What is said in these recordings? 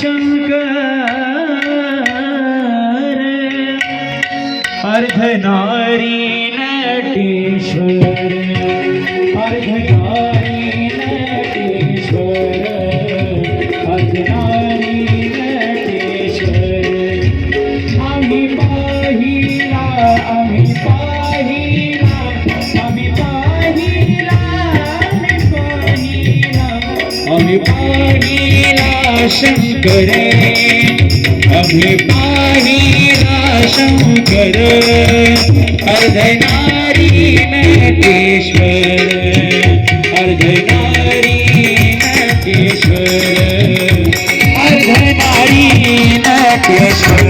शंकर। अर्धनारी नटेश्वर अर्धनारी राशन करे अभी पाही राशन कर। अर्धनारी नटेश्वर अर्धनारी नटेश्वर अर्धनारी नटेश्वर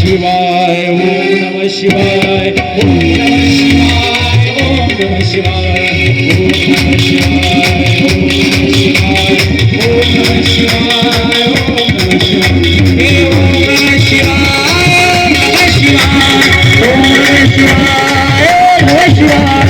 शिवाय ओम नमः शिवाय ओम नमः शिवाय ओम नमः शिवाय ओम नमः शिवाय ओम नमः शिवाय ओम नमः शिवाय ओम नमः शिवाय हे ओम नमः शिवाय ओम नमः शिवाय ओम नमः शिवाय ओम नमः शिवाय